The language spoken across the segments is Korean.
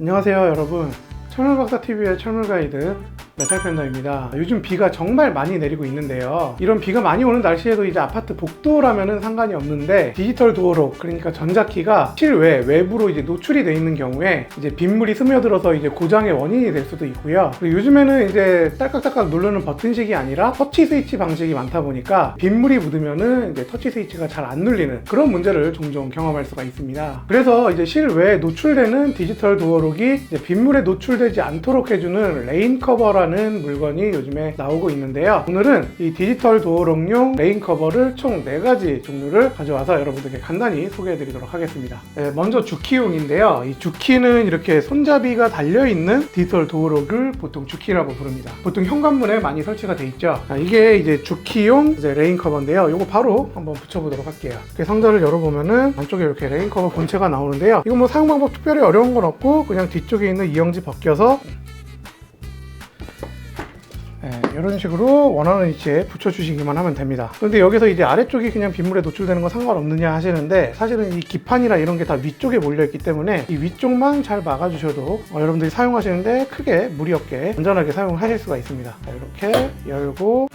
안녕하세요 여러분. 철물박사TV의 철물가이드 메탈 팬더입니다. 요즘 비가 정말 많이 내리고 있는데요. 이런 비가 많이 오는 날씨에도 이제 아파트 복도라면은 상관이 없는데 디지털 도어록 그러니까 전자키가 실외 외부로 이제 노출이 돼 있는 경우에 이제 빗물이 스며들어서 이제 고장의 원인이 될 수도 있고요. 그리고 요즘에는 이제 딸깍딸깍 누르는 버튼식이 아니라 터치 스위치 방식이 많다 보니까 빗물이 묻으면은 이제 터치 스위치가 잘 안 눌리는 그런 문제를 종종 경험할 수가 있습니다. 그래서 이제 실외에 노출되는 디지털 도어록이 빗물에 노출되지 않도록 해주는 레인 커버라는 물건이 요즘에 나오고 있는데요. 오늘은 이 디지털 도어록용 레인 커버를 총 4가지 종류를 가져와서 여러분들께 간단히 소개해 드리도록 하겠습니다. 네, 먼저 주키용인데요. 이 주키는 이렇게 손잡이가 달려있는 디지털 도어록을 보통 주키라고 부릅니다. 보통 현관문에 많이 설치가 돼 있죠. 자, 이게 이제 주키용 이제 레인 커버인데요. 이거 바로 한번 붙여보도록 할게요. 이렇게 상자를 열어보면은 안쪽에 이렇게 레인 커버 본체가 나오는데요. 이거 뭐 사용 방법 특별히 어려운 건 없고 그냥 뒤쪽에 있는 이영지 벗겨서 네, 이런 식으로 원하는 위치에 붙여주시기만 하면 됩니다. 그런데 여기서 이제 아래쪽이 그냥 빗물에 노출되는 건 상관없느냐 하시는데 사실은 이 기판이나 이런 게 다 위쪽에 몰려있기 때문에 이 위쪽만 잘 막아주셔도 어, 여러분들이 사용하시는데 크게 무리 없게 안전하게 사용하실 수가 있습니다. 자, 이렇게 열고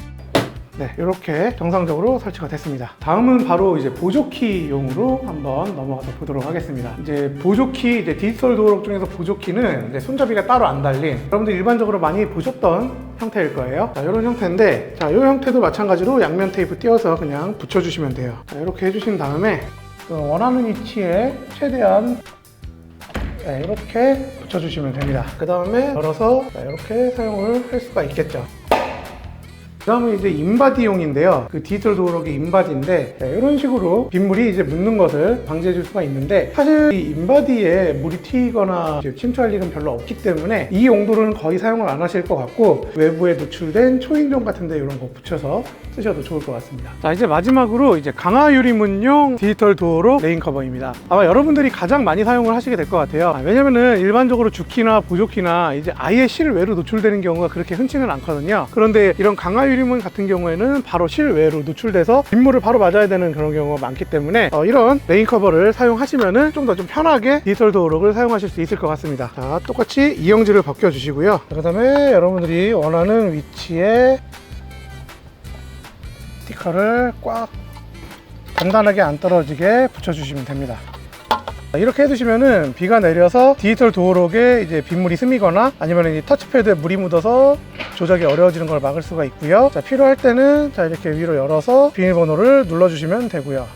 네, 이렇게 정상적으로 설치가 됐습니다. 다음은 바로 이제 보조키용으로 한번 넘어가서 보도록 하겠습니다. 이제 보조키, 이제 디지털 도어록 중에서 보조키는 이제 손잡이가 따로 안 달린 여러분들 일반적으로 많이 보셨던 형태일 거예요. 자, 이런 형태인데, 자, 이 형태도 마찬가지로 양면 테이프 띄워서 그냥 붙여주시면 돼요. 자, 이렇게 해주신 다음에 그 원하는 위치에 최대한 네, 이렇게 붙여주시면 됩니다. 그 다음에 열어서 자, 이렇게 사용을 할 수가 있겠죠. 그 다음은 이제 인바디용인데요. 그 디지털 도어록의 인바디인데 네, 이런 식으로 빗물이 이제 묻는 것을 방지해 줄 수가 있는데 사실 이 인바디에 물이 튀거나 침투할 일은 별로 없기 때문에 이 용도로는 거의 사용을 안 하실 것 같고 외부에 노출된 초인종 같은데 이런 거 붙여서 쓰셔도 좋을 것 같습니다. 자 이제 마지막으로 이제 강화 유리문용 디지털 도어록 레인 커버입니다. 아마 여러분들이 가장 많이 사용을 하시게 될 것 같아요. 아, 왜냐면은 일반적으로 주키나 보조키나 이제 아예 실외로 노출되는 경우가 그렇게 흔치는 않거든요. 그런데 이런 강화 유리문 같은 경우에는 바로 실외로 노출돼서 빗물을 바로 맞아야 되는 그런 경우가 많기 때문에 어, 이런 레인 커버를 사용하시면은 좀더좀 편하게 디지털 도어록을 사용하실 수 있을 것 같습니다. 자, 똑같이 이영지를 벗겨 주시고요. 그 다음에 여러분들이 원하는 위치에 스티커를 꽉 단단하게 안 떨어지게 붙여주시면 됩니다. 이렇게 해두시면은 비가 내려서 디지털 도어록에 이제 빗물이 스미거나 아니면 이 터치패드에 물이 묻어서 조작이 어려워지는 걸 막을 수가 있고요. 자, 필요할 때는 자, 이렇게 위로 열어서 비밀번호를 눌러주시면 되고요.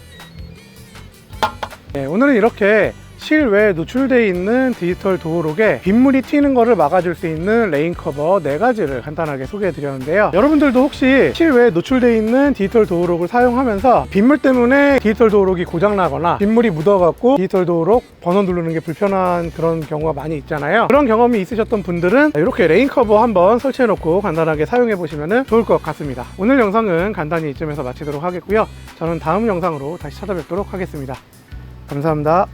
네, 오늘은 이렇게 실외에 노출되어 있는 디지털 도어록에 빗물이 튀는 것을 막아줄 수 있는 레인 커버 4가지를 간단하게 소개해 드렸는데요. 여러분들도 혹시 실외에 노출되어 있는 디지털 도어록을 사용하면서 빗물 때문에 디지털 도어록이 고장나거나 빗물이 묻어갖고 디지털 도어록 번호 누르는 게 불편한 그런 경우가 많이 있잖아요. 그런 경험이 있으셨던 분들은 이렇게 레인 커버 한번 설치해 놓고 간단하게 사용해 보시면 좋을 것 같습니다. 오늘 영상은 간단히 이쯤에서 마치도록 하겠고요. 저는 다음 영상으로 다시 찾아뵙도록 하겠습니다. 감사합니다.